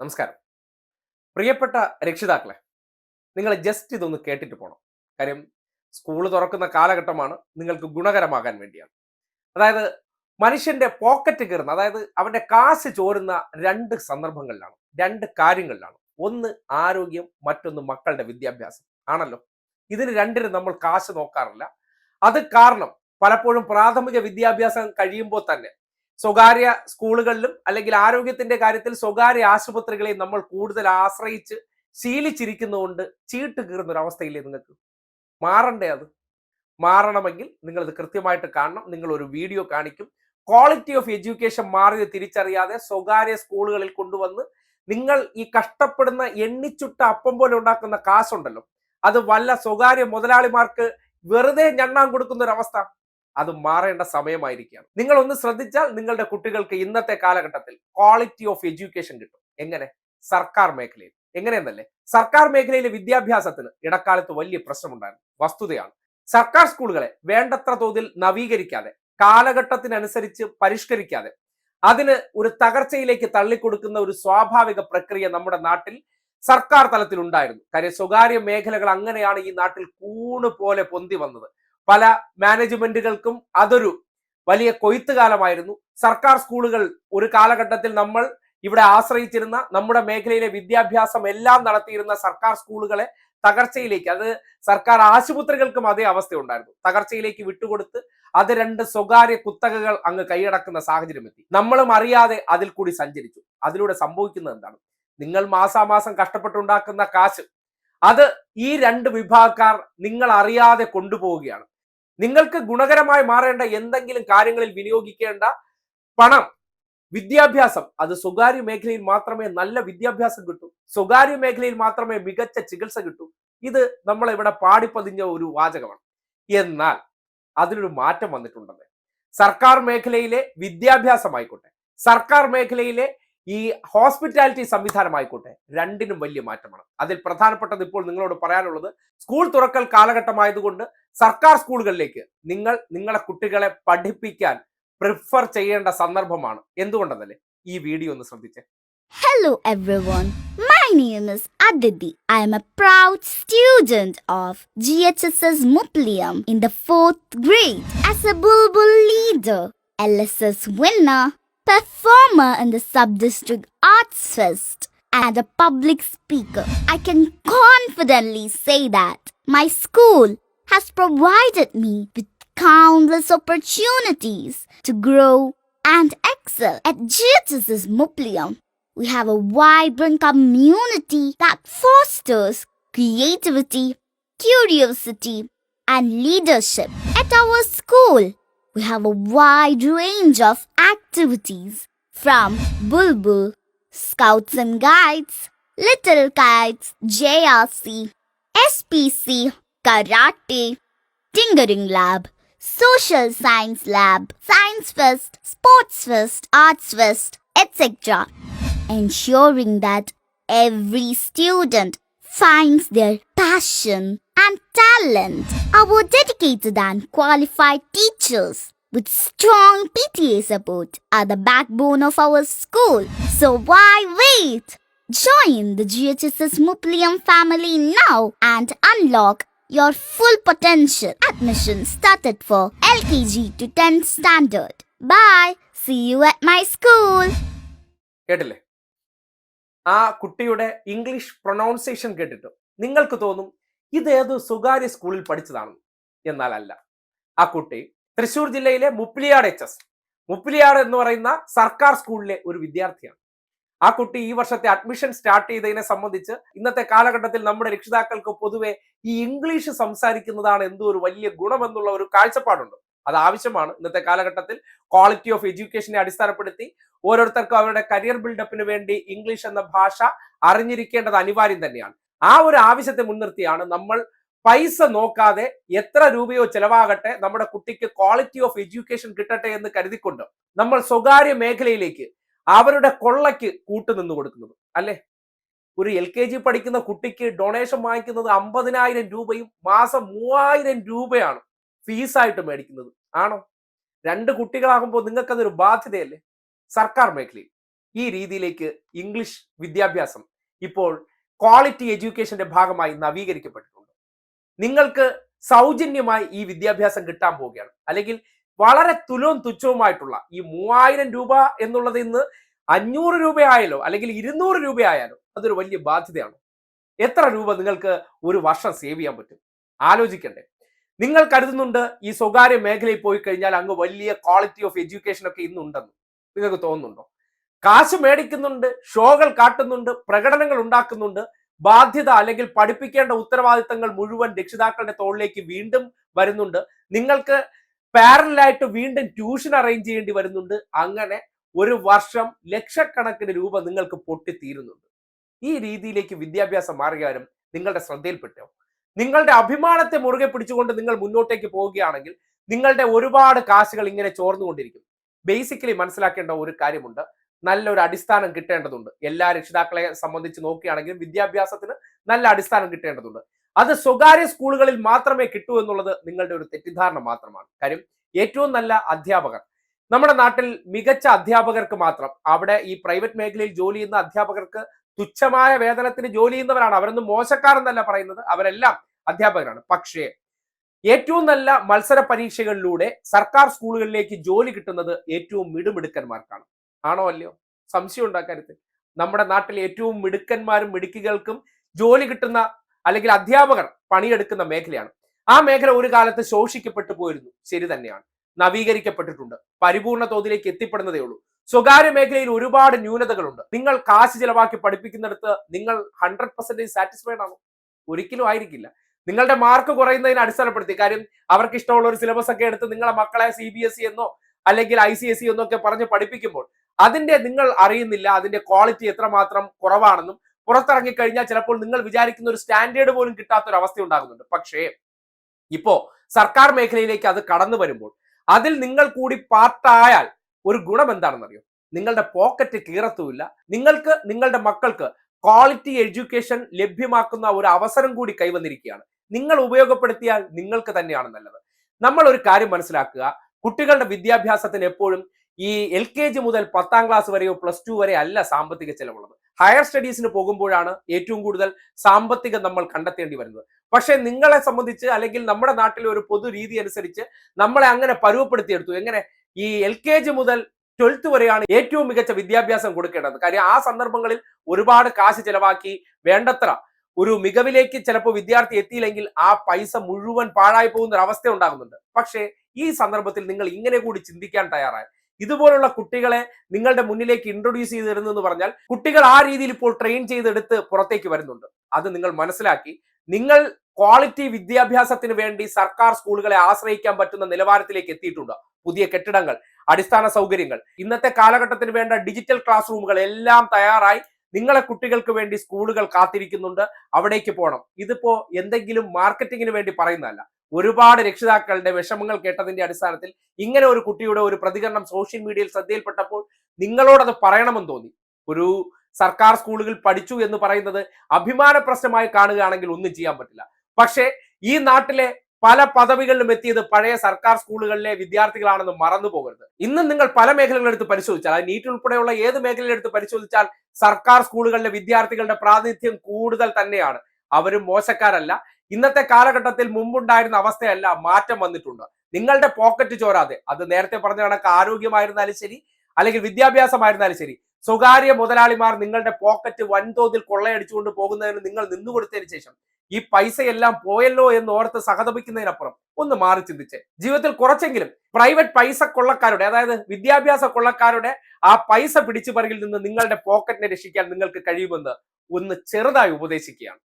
നമസ്കാരം. പ്രിയപ്പെട്ട രക്ഷിതാക്കളെ നിങ്ങൾ ജസ്റ്റ് ഇതൊന്ന് കേട്ടിട്ട് പോകണം കാര്യം സ്കൂൾ തുറക്കുന്ന കാലഘട്ടമാണ് നിങ്ങൾക്ക് ഗുണകരമാകാൻ വേണ്ടിയാണ്. അതായത് മനുഷ്യന്റെ പോക്കറ്റ് കയറുന്ന അതായത് അവന്റെ കാശ് ചോരുന്ന രണ്ട് സന്ദർഭങ്ങളിലാണ് രണ്ട് കാര്യങ്ങളിലാണ്. ഒന്ന് ആരോഗ്യം മറ്റൊന്ന് മക്കളുടെ വിദ്യാഭ്യാസം. ആണല്ലോ? ഇതിന് രണ്ടിനും നമ്മൾ കാശ് നോക്കാറില്ല. അത് കാരണം പലപ്പോഴും പ്രാഥമിക വിദ്യാഭ്യാസം കഴിയുമ്പോൾ തന്നെ സ്വകാര്യ സ്കൂളുകളിലും അല്ലെങ്കിൽ ആരോഗ്യത്തിന്റെ കാര്യത്തിൽ സ്വകാര്യ ആശുപത്രികളെ നമ്മൾ കൂടുതൽ ആശ്രയിച്ച് ശീലിച്ചിരിക്കുന്നതുകൊണ്ട് ചീട്ട് കീറുന്ന ഒരു അവസ്ഥയില്ലേ നിങ്ങൾക്ക്? മാറണ്ടേ അത്? മാറണമെങ്കിൽ നിങ്ങൾ ഇത് കൃത്യമായിട്ട് കാണണം. നിങ്ങൾ ഒരു വീഡിയോ കാണിക്കും. ക്വാളിറ്റി ഓഫ് എഡ്യൂക്കേഷൻ മാറിയത് തിരിച്ചറിയാതെ സ്വകാര്യ സ്കൂളുകളിൽ കൊണ്ടുവന്ന് നിങ്ങൾ ഈ കഷ്ടപ്പെടുന്ന എണ്ണിച്ചുട്ട അപ്പം പോലെ ഉണ്ടാക്കുന്ന കാശുണ്ടല്ലോ. അത് വല്ല സ്വകാര്യ മുതലാളിമാർക്ക് വെറുതെ ഞണ്ണാൻ കൊടുക്കുന്ന ഒരു അവസ്ഥ. അത് മാറേണ്ട സമയമായിരിക്കുകയാണ്. നിങ്ങൾ ഒന്ന് ശ്രദ്ധിച്ചാൽ നിങ്ങളുടെ കുട്ടികൾക്ക് ഇന്നത്തെ കാലഘട്ടത്തിൽ ക്വാളിറ്റി ഓഫ് എഡ്യൂക്കേഷൻ കിട്ടും. എങ്ങനെ? സർക്കാർ മേഖലയിൽ. എങ്ങനെയെന്നല്ലേ? സർക്കാർ മേഖലയിലെ വിദ്യാഭ്യാസത്തിന് ഇടക്കാലത്ത് വലിയ പ്രശ്നമുണ്ടായിരുന്നു. വസ്തുതയാണ്. സർക്കാർ സ്കൂളുകളെ വേണ്ടത്ര തോതിൽ നവീകരിക്കാതെ കാലഘട്ടത്തിനനുസരിച്ച് പരിഷ്കരിക്കാതെ അതിന് ഒരു തകർച്ചയിലേക്ക് തള്ളിക്കൊടുക്കുന്ന ഒരു സ്വാഭാവിക പ്രക്രിയ നമ്മുടെ നാട്ടിൽ സർക്കാർ തലത്തിൽ ഉണ്ടായിരുന്നു കാര്യം സ്വകാര്യ മേഖലകൾ അങ്ങനെയാണ് ഈ നാട്ടിൽ കൂണ് പോലെ പൊന്തി വന്നത്. പല മാനേജ്മെന്റുകൾക്കും അതൊരു വലിയ കൊയ്ത്ത് കാലമായിരുന്നു സർക്കാർ സ്കൂളുകൾ ഒരു കാലഘട്ടത്തിൽ നമ്മൾ ഇവിടെ ആശ്രയിച്ചിരുന്ന നമ്മുടെ മേഖലയിലെ വിദ്യാഭ്യാസം എല്ലാം നടത്തിയിരുന്ന സർക്കാർ സ്കൂളുകളെ തകർച്ചയിലേക്ക് അത് സർക്കാർ ആശുപത്രികൾക്കും അതേ അവസ്ഥ ഉണ്ടായിരുന്നു തകർച്ചയിലേക്ക് വിട്ടുകൊടുത്ത് അത് രണ്ട് സ്വകാര്യ കുത്തകകൾ അങ്ങ് കൈയടക്കുന്ന സാഹചര്യം എത്തി നമ്മളും അറിയാതെ അതിൽ കൂടി സഞ്ചരിച്ചു. അതിലൂടെ സംഭവിക്കുന്നത് എന്താണ്? നിങ്ങൾ മാസാമാസം കഷ്ടപ്പെട്ടുണ്ടാക്കുന്ന കാശ്. അത് ഈ രണ്ട് വിഭാഗക്കാർ നിങ്ങൾ അറിയാതെ കൊണ്ടുപോവുകയാണ്. നിങ്ങൾക്ക് ഗുണകരമായി മാറേണ്ട എന്തെങ്കിലും കാര്യങ്ങളിൽ വിനിയോഗിക്കേണ്ട പണം വിദ്യാഭ്യാസം അത് സ്വകാര്യ മേഖലയിൽ മാത്രമേ നല്ല വിദ്യാഭ്യാസം കിട്ടൂ. സ്വകാര്യ മേഖലയിൽ മാത്രമേ മികച്ച ചികിത്സ കിട്ടൂ. ഇത് നമ്മളിവിടെ പാടിപ്പതിഞ്ഞ ഒരു വാചകമാണ്. എന്നാൽ അതിനൊരു മാറ്റം വന്നിട്ടുണ്ടെന്ന്. സർക്കാർ മേഖലയിലെ വിദ്യാഭ്യാസമായിക്കോട്ടെ. സർക്കാർ മേഖലയിലെ ഈ ഹോസ്പിറ്റാലിറ്റി സംവിധാനമായിക്കോട്ടെ രണ്ടിനും വലിയ മാറ്റമാണ്. അതിൽ പ്രധാനപ്പെട്ടത് ഇപ്പോൾ നിങ്ങളോട് പറയാനുള്ളത് സ്കൂൾ തുറക്കൽ കാലഘട്ടമായതുകൊണ്ട് സർക്കാർ സ്കൂളുകളിലേക്ക് നിങ്ങൾ നിങ്ങളെ കുട്ടികളെ പഠിപ്പിക്കാൻ പ്രിഫർ ചെയ്യേണ്ട സന്ദർഭമാണ്. എന്തുകൊണ്ടെന്നല്ലേ? ഈ വീഡിയോ ഒന്ന് ശ്രദ്ധിച്ചേ. Hello everyone, my name is Aditi. I am a proud student of GHSS Muplium in the 4th grade. As a Bulbul leader, LSS performer in the Sub-District Arts Fest, and a public speaker, I can confidently say that my school has provided me with countless opportunities to grow and excel at GHSS Muplium. We have a vibrant community that fosters creativity, curiosity, and leadership. At our school, we have a wide range of activities from Bulbul, Scouts and Guides, Little Kites, JRC, SPC, Karate, Tinkering Lab, Social Science Lab, Science Fest, Sports Fest, Arts Fest, etc. Ensuring that every student finds their passion and talent. Our dedicated and qualified teachers with strong PTA support are the backbone of our school. So why wait? Join the GHSS Muplium family now and unlock your full potential. Admission started for LKG to 10th standard. Bye. See you at my school. കേട്ടില്ലേ ആ കുട്ടിയുടെ English pronunciation കേട്ടിട്ട് നിങ്ങൾക്ക് തോന്നും ഇതേത് സ്വകാര്യ സ്കൂളിൽ പഠിച്ചതാണ് എന്നാൽ അല്ല ആ കുട്ടി തൃശൂർ ജില്ലയിലെ മുപ്പിലിയാട് എച്ച് എസ് മുപ്പിലിയാട് എന്ന് പറയുന്ന സർക്കാർ സ്കൂളിലെ ഒരു വിദ്യാർത്ഥിയാണ്. ആ കുട്ടി ഈ വർഷത്തെ അഡ്മിഷൻ സ്റ്റാർട്ട് ചെയ്തതിനെ സംബന്ധിച്ച് ഇന്നത്തെ കാലഘട്ടത്തിൽ നമ്മുടെ രക്ഷിതാക്കൾക്ക് പൊതുവെ ഈ ഇംഗ്ലീഷ് സംസാരിക്കുന്നതാണ് എന്തോ ഒരു വലിയ ഗുണമെന്നുള്ള ഒരു കാഴ്ചപ്പാടുണ്ട്. അത് ആവശ്യമാണ്. ഇന്നത്തെ കാലഘട്ടത്തിൽ ക്വാളിറ്റി ഓഫ് എഡ്യൂക്കേഷനെ അടിസ്ഥാനപ്പെടുത്തി ഓരോരുത്തർക്കും അവരുടെ കരിയർ ബിൽഡപ്പിന് വേണ്ടി ഇംഗ്ലീഷ് എന്ന ഭാഷ അറിഞ്ഞിരിക്കേണ്ടത് അനിവാര്യം തന്നെയാണ്. ആ ഒരു ആവശ്യത്തെ മുൻനിർത്തിയാണ് നമ്മൾ പൈസ നോക്കാതെ എത്ര രൂപയോ ചെലവാകട്ടെ നമ്മുടെ കുട്ടിക്ക് ക്വാളിറ്റി ഓഫ് എഡ്യൂക്കേഷൻ കിട്ടട്ടെ എന്ന് കരുതിക്കൊണ്ട് നമ്മൾ സ്വകാര്യ മേഖലയിലേക്ക് അവരുടെ കൊള്ളയ്ക്ക് കൂട്ടുനിന്ന് കൊടുക്കുന്നത്. അല്ലെ? ഒരു എൽ കെ ജി പഠിക്കുന്ന കുട്ടിക്ക് ഡൊണേഷൻ വാങ്ങിക്കുന്നത് അമ്പതിനായിരം രൂപയും മാസം മൂവായിരം രൂപയാണ് ഫീസായിട്ട് മേടിക്കുന്നത്. ആണോ? രണ്ട് കുട്ടികളാകുമ്പോൾ നിങ്ങൾക്കതൊരു ബാധ്യതയല്ലേ? സർക്കാർ മേഖലയിൽ ഈ രീതിയിലേക്ക് ഇംഗ്ലീഷ് വിദ്യാഭ്യാസം ഇപ്പോൾ ക്വാളിറ്റി എഡ്യൂക്കേഷന്റെ ഭാഗമായി നവീകരിക്കപ്പെട്ടിട്ടുണ്ട്. നിങ്ങൾക്ക് സൗജന്യമായി ഈ വിദ്യാഭ്യാസം കിട്ടാൻ പോവുകയാണ്. അല്ലെങ്കിൽ വളരെ തുലവും തുച്ഛവുമായിട്ടുള്ള ഈ മൂവായിരം രൂപ എന്നുള്ളത് ഇന്ന് അഞ്ഞൂറ് രൂപയായാലോ അല്ലെങ്കിൽ ഇരുന്നൂറ് രൂപയായാലോ അതൊരു വലിയ ബാധ്യതയാണ്. എത്ര രൂപ നിങ്ങൾക്ക് ഒരു വർഷം സേവ് ചെയ്യാൻ പറ്റും? ആലോചിക്കണ്ടേ. നിങ്ങൾ കരുതുന്നുണ്ട് ഈ സ്വകാര്യ മേഖലയിൽ പോയി കഴിഞ്ഞാൽ അങ്ങ് വലിയ ക്വാളിറ്റി ഓഫ് എഡ്യൂക്കേഷൻ ഒക്കെ ഇന്നുണ്ടെന്ന്. നിങ്ങൾക്ക് തോന്നുന്നുണ്ടോ? കാശ് മേടിക്കുന്നുണ്ട് ഷോകൾ കാട്ടുന്നുണ്ട് പ്രകടനങ്ങൾ ഉണ്ടാക്കുന്നുണ്ട്. ബാധ്യത അല്ലെങ്കിൽ പഠിപ്പിക്കേണ്ട ഉത്തരവാദിത്തങ്ങൾ മുഴുവൻ രക്ഷിതാക്കളുടെ തോളിലേക്ക് വീണ്ടും വരുന്നുണ്ട്. നിങ്ങൾക്ക് പാരലായിട്ട് വീണ്ടും ട്യൂഷൻ അറേഞ്ച് ചെയ്യേണ്ടി വരുന്നുണ്ട്. അങ്ങനെ ഒരു വർഷം ലക്ഷക്കണക്കിന് രൂപ നിങ്ങൾക്ക് പൊട്ടിത്തീരുന്നുണ്ട്. ഈ രീതിയിലേക്ക് വിദ്യാഭ്യാസം മാറിയാലും നിങ്ങളുടെ ശ്രദ്ധയിൽപ്പെട്ടോ. നിങ്ങളുടെ അഭിമാനത്തെ മുറുകെ പിടിച്ചുകൊണ്ട് നിങ്ങൾ മുന്നോട്ടേക്ക് പോവുകയാണെങ്കിൽ നിങ്ങളുടെ ഒരുപാട് കാശുകൾ ഇങ്ങനെ ചോർന്നുകൊണ്ടിരിക്കും. ബേസിക്കലി മനസ്സിലാക്കേണ്ട ഒരു കാര്യമുണ്ട്. നല്ലൊരു അടിസ്ഥാനം കിട്ടേണ്ടതുണ്ട്. എല്ലാ രക്ഷിതാക്കളെ സംബന്ധിച്ച് നോക്കുകയാണെങ്കിൽ വിദ്യാഭ്യാസത്തിന് നല്ല അടിസ്ഥാനം കിട്ടേണ്ടതുണ്ട്. അത് സ്വകാര്യ സ്കൂളുകളിൽ മാത്രമേ കിട്ടൂ എന്നുള്ളത് നിങ്ങളുടെ ഒരു തെറ്റിദ്ധാരണ മാത്രമാണ്. കാര്യം ഏറ്റവും നല്ല അധ്യാപകർ. നമ്മുടെ നാട്ടിൽ മികച്ച അധ്യാപകർക്ക് മാത്രം. അവിടെ ഈ പ്രൈവറ്റ് മേഖലയിൽ ജോലി ചെയ്യുന്ന അധ്യാപകർക്ക് തുച്ഛമായ വേതനത്തിന് ജോലി ചെയ്യുന്നവരാണ്. അവരൊന്നും മോശക്കാരെന്നല്ല പറയുന്നത്. അവരെല്ലാം അധ്യാപകരാണ്. പക്ഷേ ഏറ്റവും നല്ല മത്സര പരീക്ഷകളിലൂടെ സർക്കാർ സ്കൂളുകളിലേക്ക് ജോലി കിട്ടുന്നത് ഏറ്റവും മിടുമിടുക്കന്മാർക്കാണ് ആണോ അല്ലയോ? സംശയം ഉണ്ടാക്കരുത് നമ്മുടെ നാട്ടിൽ ഏറ്റവും മിടുക്കന്മാരും മിടുക്കികൾക്കും ജോലി കിട്ടുന്ന അല്ലെങ്കിൽ അധ്യാപകർ പണിയെടുക്കുന്ന മേഖലയാണ്. ആ മേഖല ഒരു കാലത്ത് ശോഷിക്കപ്പെട്ടു പോയിരുന്നു. ശരി തന്നെയാണ്. നവീകരിക്കപ്പെട്ടിട്ടുണ്ട്. പരിപൂർണ തോതിലേക്ക് എത്തിപ്പെടുന്നതേ ഉള്ളൂ. സ്വകാര്യ മേഖലയിൽ ഒരുപാട് ന്യൂനതകളുണ്ട്. നിങ്ങൾ കാശ് ചിലവാക്കി പഠിപ്പിക്കുന്നിടത്ത് നിങ്ങൾ ഹൺഡ്രഡ് പെർസെന്റേജ് സാറ്റിസ്ഫൈഡ് ആണോ? ഒരിക്കലും ആയിരിക്കില്ല. നിങ്ങളുടെ മാർക്ക് കുറയുന്നതിനെ അടിസ്ഥാനപ്പെടുത്തി. കാര്യം അവർക്ക് ഇഷ്ടമുള്ള ഒരു സിലബസ് ഒക്കെ എടുത്ത് നിങ്ങളെ മക്കളെ സി ബി എസ് ഇ എന്നോ അല്ലെങ്കിൽ ഐ സി എസ് ഇ എന്നൊക്കെ പറഞ്ഞ് പഠിപ്പിക്കുമ്പോൾ അതിന്റെ നിങ്ങൾ അറിയുന്നില്ല അതിന്റെ ക്വാളിറ്റി എത്രമാത്രം കുറവാണെന്നും പുറത്തിറങ്ങി കഴിഞ്ഞാൽ ചിലപ്പോൾ നിങ്ങൾ വിചാരിക്കുന്ന ഒരു സ്റ്റാൻഡേർഡ് പോലും കിട്ടാത്ത ഒരു അവസ്ഥ ഉണ്ടാകുന്നുണ്ട്. പക്ഷേ ഇപ്പോ സർക്കാർ മേഖലയിലേക്ക് അത് കടന്നു വരുമ്പോൾ അതിൽ നിങ്ങൾ കൂടി പാർട്ടായാൽ ഒരു ഗുണം എന്താണെന്നറിയോ? നിങ്ങളുടെ പോക്കറ്റ് കീറത്തുമില്ല. നിങ്ങൾക്ക് നിങ്ങളുടെ മക്കൾക്ക് ക്വാളിറ്റി എഡ്യൂക്കേഷൻ ലഭ്യമാക്കുന്ന ഒരു അവസരം കൂടി കൈവന്നിരിക്കുകയാണ്. നിങ്ങൾ ഉപയോഗപ്പെടുത്തിയാൽ നിങ്ങൾക്ക് തന്നെയാണ് നല്ലത്. നമ്മൾ ഒരു കാര്യം മനസ്സിലാക്കുക. കുട്ടികളുടെ വിദ്യാഭ്യാസത്തിന് എപ്പോഴും ഈ എൽ കെ ജി മുതൽ പത്താം ക്ലാസ് വരെയോ പ്ലസ് ടു വരെ അല്ല സാമ്പത്തിക ചെലവുള്ളത്. ഹയർ സ്റ്റഡീസിന് പോകുമ്പോഴാണ് ഏറ്റവും കൂടുതൽ സാമ്പത്തികം നമ്മൾ കണ്ടെത്തേണ്ടി വരുന്നത്. പക്ഷേ നിങ്ങളെ സംബന്ധിച്ച് അല്ലെങ്കിൽ നമ്മുടെ നാട്ടിലെ ഒരു പൊതു രീതി അനുസരിച്ച് നമ്മളെ അങ്ങനെ പരുവപ്പെടുത്തിയെടുത്തു. എങ്ങനെ? ഈ എൽ കെ ജി മുതൽ ട്വൽത്ത് വരെയാണ് ഏറ്റവും മികച്ച വിദ്യാഭ്യാസം കൊടുക്കേണ്ടത്. കാര്യം ആ സന്ദർഭങ്ങളിൽ ഒരുപാട് കാശ് ചെലവാക്കി വേണ്ടത്ര ഒരു മികവിലേക്ക് ചിലപ്പോൾ വിദ്യാർത്ഥി എത്തിയില്ലെങ്കിൽ ആ പൈസ മുഴുവൻ പാഴായി പോകുന്ന ഒരു അവസ്ഥ ഉണ്ടാകുന്നുണ്ട്. പക്ഷേ ഈ സന്ദർഭത്തിൽ നിങ്ങൾ ഇങ്ങനെ കൂടി ചിന്തിക്കാൻ തയ്യാറായി. ഇതുപോലുള്ള കുട്ടികളെ നിങ്ങളുടെ മുന്നിലേക്ക് ഇൻട്രൊഡ്യൂസ് ചെയ്ത് തരുന്നു പറഞ്ഞാൽ കുട്ടികൾ ആ രീതിയിൽ ഇപ്പോൾ ട്രെയിൻ ചെയ്തെടുത്ത് പുറത്തേക്ക് വരുന്നുണ്ട്. അത് നിങ്ങൾ മനസ്സിലാക്കി. നിങ്ങൾ ക്വാളിറ്റി വിദ്യാഭ്യാസത്തിന് വേണ്ടി സർക്കാർ സ്കൂളുകളെ ആശ്രയിക്കാൻ പറ്റുന്ന നിലവാരത്തിലേക്ക് എത്തിയിട്ടുണ്ട്. പുതിയ കെട്ടിടങ്ങൾ അടിസ്ഥാന സൗകര്യങ്ങൾ ഇന്നത്തെ കാലഘട്ടത്തിന് വേണ്ട ഡിജിറ്റൽ ക്ലാസ് റൂമുകൾ എല്ലാം തയ്യാറായി നിങ്ങളെ കുട്ടികൾക്ക് വേണ്ടി സ്കൂളുകൾ കാത്തിരിക്കുന്നുണ്ട് അവിടേക്ക് പോകണം ഇതിപ്പോ എന്തെങ്കിലും മാർക്കറ്റിങ്ങിന് വേണ്ടി പറയുന്നതല്ല. ഒരുപാട് രക്ഷിതാക്കളുടെ വിഷമങ്ങൾ കേട്ടതിന്റെ അടിസ്ഥാനത്തിൽ ഇങ്ങനെ ഒരു കുട്ടിയുടെ ഒരു പ്രതികരണം സോഷ്യൽ മീഡിയയിൽ ശ്രദ്ധയിൽപ്പെട്ടപ്പോൾ നിങ്ങളോടത് പറയണമെന്ന് തോന്നി. ഒരു സർക്കാർ സ്കൂളുകൾ പഠിച്ചു എന്ന് പറയുന്നത് അഭിമാന പ്രശ്നമായി കാണുകയാണെങ്കിൽ ഒന്നും ചെയ്യാൻ പറ്റില്ല. പക്ഷേ ഈ നാട്ടിലെ പല പദവികളിലും എത്തിയത് പഴയ സർക്കാർ സ്കൂളുകളിലെ വിദ്യാർത്ഥികളാണെന്ന് മറന്നു പോകരുത്. ഇന്നും നിങ്ങൾ പല മേഖലകളെടുത്ത് പരിശോധിച്ചാൽ അത് നീറ്റ് ഉൾപ്പെടെയുള്ള ഏത് മേഖലയിലെടുത്ത് പരിശോധിച്ചാൽ സർക്കാർ സ്കൂളുകളിലെ വിദ്യാർത്ഥികളുടെ പ്രാതിനിധ്യം കൂടുതൽ തന്നെയാണ്. അവരും മോശക്കാരല്ല. ഇന്നത്തെ കാലഘട്ടത്തിൽ മുമ്പുണ്ടായിരുന്ന അവസ്ഥയല്ല മാറ്റം വന്നിട്ടുണ്ട്. നിങ്ങളുടെ പോക്കറ്റ് ചോരാതെ. അത് നേരത്തെ പറഞ്ഞ കണക്ക് ആരോഗ്യമായിരുന്നാലും ശരി അല്ലെങ്കിൽ വിദ്യാഭ്യാസമായിരുന്നാലും ശരി സ്വകാര്യ മുതലാളിമാർ നിങ്ങളുടെ പോക്കറ്റ് വൻതോതിൽ കൊള്ളയടിച്ചുകൊണ്ട് പോകുന്നതിന് നിങ്ങൾ നിന്നുകൊടുത്തതിന് ശേഷം ഈ പൈസയെല്ലാം പോയല്ലോ എന്ന് ഓർത്ത് സഹതപിക്കുന്നതിനപ്പുറം ഒന്ന് മാറി ചിന്തിച്ച്. ജീവിതത്തിൽ കുറച്ചെങ്കിലും പ്രൈവറ്റ് പൈസ കൊള്ളക്കാരുടെ അതായത് വിദ്യാഭ്യാസ കൊള്ളക്കാരുടെ ആ പൈസ പിടിച്ചു നിന്ന് നിങ്ങളുടെ പോക്കറ്റിനെ രക്ഷിക്കാൻ നിങ്ങൾക്ക് കഴിയുമെന്ന് ഒന്ന് ചെറുതായി ഉപദേശിക്കുകയാണ്.